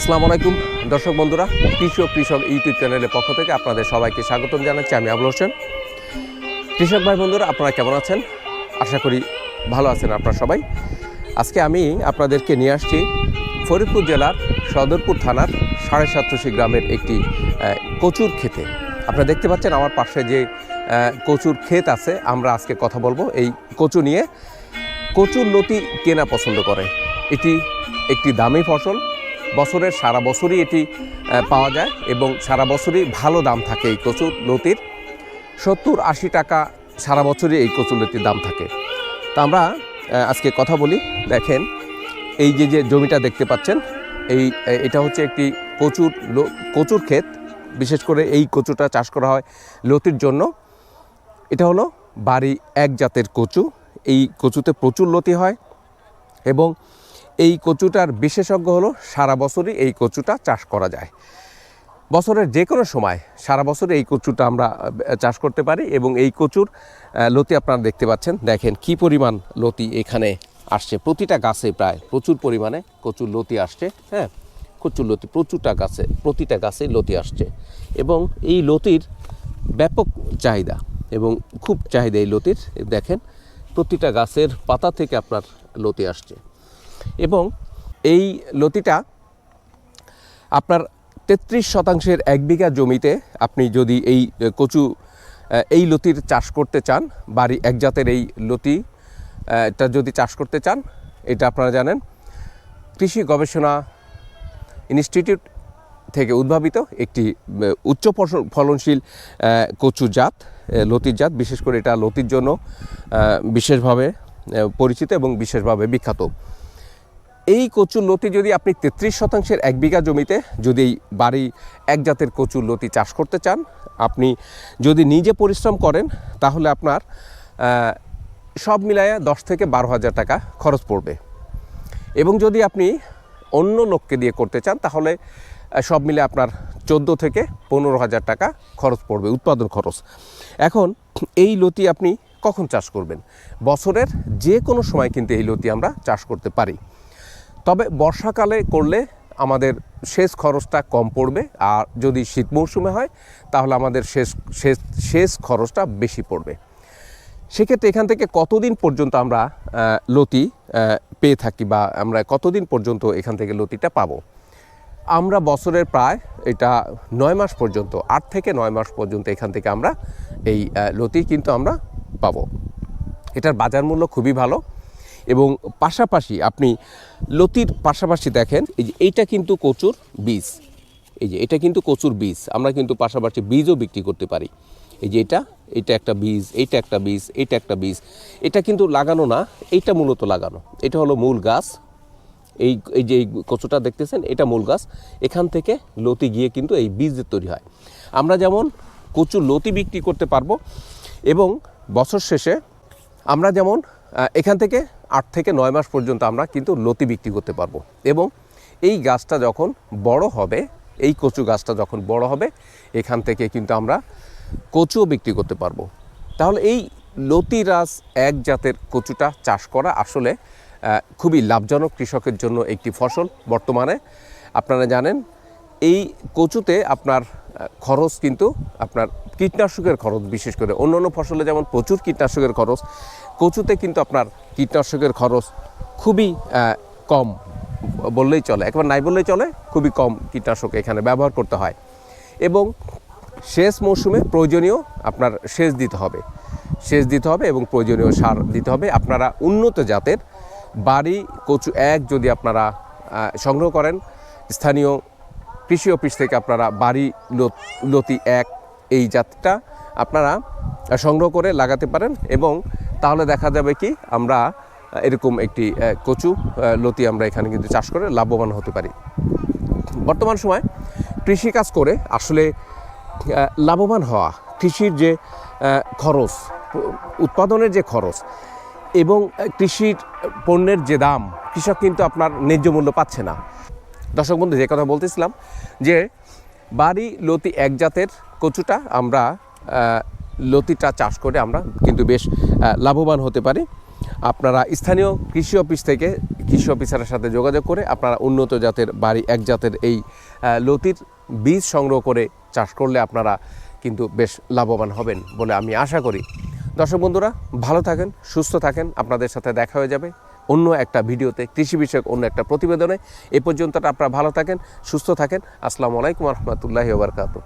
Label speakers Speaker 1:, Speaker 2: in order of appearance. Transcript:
Speaker 1: আসসালামু আলাইকুম। দর্শক বন্ধুরা, কৃষক কৃষক ইউটিউব চ্যানেলের পক্ষ থেকে আপনাদের সবাইকে স্বাগতম জানাচ্ছি আমি আবুল হোসেন। কৃষক ভাই বন্ধুরা, আপনারা কেমন আছেন? আশা করি ভালো আছেন আপনারা সবাই। আজকে আমি আপনাদেরকে নিয়ে আসছি ফরিদপুর জেলার সদরপুর থানার সাড়ে সাতশি গ্রামের একটি কচুর ক্ষেতে। আপনারা দেখতে পাচ্ছেন আমার পাশে যে কচুর ক্ষেত আছে, আমরা আজকে কথা বলব এই কচু নিয়ে। কচুর লতি কেনা পছন্দ করে। এটি একটি দামি ফসল বছরের সারা বছরই এটি পাওয়া যায় এবং সারা বছরই ভালো দাম থাকে এই কচুর লতির। সত্তর আশি টাকা সারা বছরই এই কচুর লতির দাম থাকে। তা আমরা আজকে কথা বলি। দেখেন, এই যে যে জমিটা দেখতে পাচ্ছেন, এই এটা হচ্ছে একটি কচুর কচুর ক্ষেত। বিশেষ করে এই কচুটা চাষ করা হয় লতির জন্য। এটা হলো বাড়ি এক জাতের কচু। এই কচুতে প্রচুর লতি হয় এবং এই কচুটার বিশেষজ্ঞ হলো সারা বছরই এই কচুটা চাষ করা যায়। বছরের যে কোনো সময় সারা বছর এই কচুটা আমরা চাষ করতে পারি এবং এই কচুর লতি আপনারা দেখতে পাচ্ছেন। দেখেন কি পরিমাণ লতি এখানে আসছে। প্রতিটা গাছে প্রায় প্রচুর পরিমাণে কচুর লতি আসছে হ্যাঁ? কচুর লতি, প্রচুরটা গাছে, প্রতিটা গাছে লতি আসছে এবং এই লতির ব্যাপক চাহিদা এবং খুব চাহিদা এই লতির। দেখেন, প্রতিটা গাছের পাতা থেকে আপনার লতি আসছে। এবং এই লতিটা আপনার তেত্রিশ শতাংশের এক বিঘা জমিতে আপনি যদি এই কচু এই লতির চাষ করতে চান, বাড়ি, এক জাতের এই লতি এটা যদি চাষ করতে চান, এটা আপনারা জানেন, কৃষি গবেষণা ইনস্টিটিউট থেকে উদ্ভাবিত একটি উচ্চ ফলনশীল কচু জাত লতির জাত, বিশেষ করে এটা লতির জন্য বিশেষভাবে পরিচিত এবং বিশেষভাবে বিখ্যাত। এই কচুর লতি যদি আপনি তেত্রিশ শতাংশের এক বিঘা জমিতে যদি বাড়ি এক জাতের কচুর লতি চাষ করতে চান, আপনি যদি নিজে পরিশ্রম করেন, তাহলে আপনার সব মিলায়া দশ থেকে বারো হাজার টাকা খরচ পড়বে। এবং যদি আপনি অন্য লোককে দিয়ে করতে চান, তাহলে সব মিলে আপনার চোদ্দ থেকে পনেরো হাজার টাকা খরচ পড়বে, উৎপাদন খরচ। এখন, এই লতি আপনি কখন চাষ করবেন? বছরের যে কোনো সময় কিন্তু এই লতি আমরা চাষ করতে পারি। তবে বর্ষাকালে করলে আমাদের সেচ খরচটা কম পড়বে, আর যদি শীত মৌসুমে হয়, তাহলে আমাদের শেষ শেষ সেচ খরচটা বেশি পড়বে। সেক্ষেত্রে এখান থেকে কতদিন পর্যন্ত আমরা লতি পেয়ে থাকি বা আমরা কতদিন পর্যন্ত এখান থেকে লতিটা পাবো? আমরা বছরের প্রায় এটা নয় মাস পর্যন্ত, আট থেকে নয় মাস পর্যন্ত এখান থেকে আমরা এই লতি কিন্তু আমরা পাবো। এটার বাজার মূল্য খুবই ভালো। এবং পাশাপাশি আপনি লতির পাশাপাশি দেখেন, এই যে এইটা কিন্তু কচুর বীজ। এই যে এটা কিন্তু কচুর বীজ, আমরা কিন্তু পাশাপাশি বীজও বিক্রি করতে পারি। এই যে এটা এটা একটা বীজ এইটা একটা বীজ এইটা একটা বীজ। এটা কিন্তু লাগানো না, এইটা মূলত লাগানো। এটা হলো মূল গাছ। এই এই যে কচুটা দেখতেছেন, এটা মূল গাছ। এখান থেকে লতি গিয়ে কিন্তু এই বীজ তৈরি হয়। আমরা যেমন কচু লতি বিক্রি করতে পারব, এবং বছর শেষে আমরা যেমন এখান থেকে আট থেকে নয় মাস পর্যন্ত আমরা কিন্তু লতি বিক্রি করতে পারব। এবং এই গাছটা যখন বড় হবে, এই কচু গাছটা যখন বড় হবে, এখান থেকে কিন্তু আমরা কচুও বিক্রি করতে পারব। তাহলে এই লতিরাজ এক জাতের কচুটা চাষ করা আসলে খুবই লাভজনক কৃষকের জন্য একটি ফসল বর্তমানে। আপনারা জানেন, এই কচুতে আপনার খরচ কিন্তু আপনার কীটনাশকের খরচ, বিশেষ করে অন্য অন্য ফসলে যেমন প্রচুর কীটনাশকের খরচ, কচুতে কিন্তু আপনার কীটনাশকের খরচ খুবই কম বললেই চলে। একবার নাই বললেই চলে, খুবই কম কীটনাশক এখানে ব্যবহার করতে হয়। এবং শেষ মৌসুমে প্রয়োজনীয় আপনার সেচ দিতে হবে। সেচ দিতে হবে এবং প্রয়োজনীয় সার দিতে হবে। আপনারা উন্নত জাতের বাড়ি, কচু এক যদি আপনারা সংগ্রহ করেন, স্থানীয় কৃষি অফিস থেকে আপনারা বাড়ি লত- এক এই জাতটা আপনারা সংগ্রহ করে লাগাতে পারেন এবং তাহলে দেখা যাবে কি আমরা এরকম একটি কচু লতি আমরা এখানে কিন্তু চাষ করে লাভবান হতে পারি। বর্তমান সময় কৃষিকাজ করে আসলে লাভবান হওয়া, কৃষির যে খরচ, উৎপাদনের যে খরচ এবং কৃষির পণ্যের যে দাম, কৃষক কিন্তু আপনার ন্যায্য মূল্য পাচ্ছে না। দর্শক বন্ধু, যে কথা বলতেছিলাম যে বাড়ি লতি এক জাতের কচুটা আমরা লতিটা চাষ করে আমরা কিন্তু বেশ লাভবান হতে পারি। আপনারা স্থানীয় কৃষি অফিস থেকে কৃষি অফিসারের সাথে যোগাযোগ করে আপনারা উন্নত জাতের বাড়ি, এক জাতের এই লতির বীজ সংগ্রহ করে চাষ করলে আপনারা কিন্তু বেশ লাভবান হবেন বলে আমি আশা করি। দর্শক বন্ধুরা, ভালো থাকেন, সুস্থ থাকেন। আপনাদের সাথে দেখা হয়ে যাবে। অন্য একটা ভিডিওতে, কৃষি বিষয়ক অন্য একটা প্রতিবেদনে। এ পর্যন্ত আপনারা ভালো থাকেন, সুস্থ থাকেন। আসসালামু আলাইকুম রহমতুল্লাহি ওবরকাতু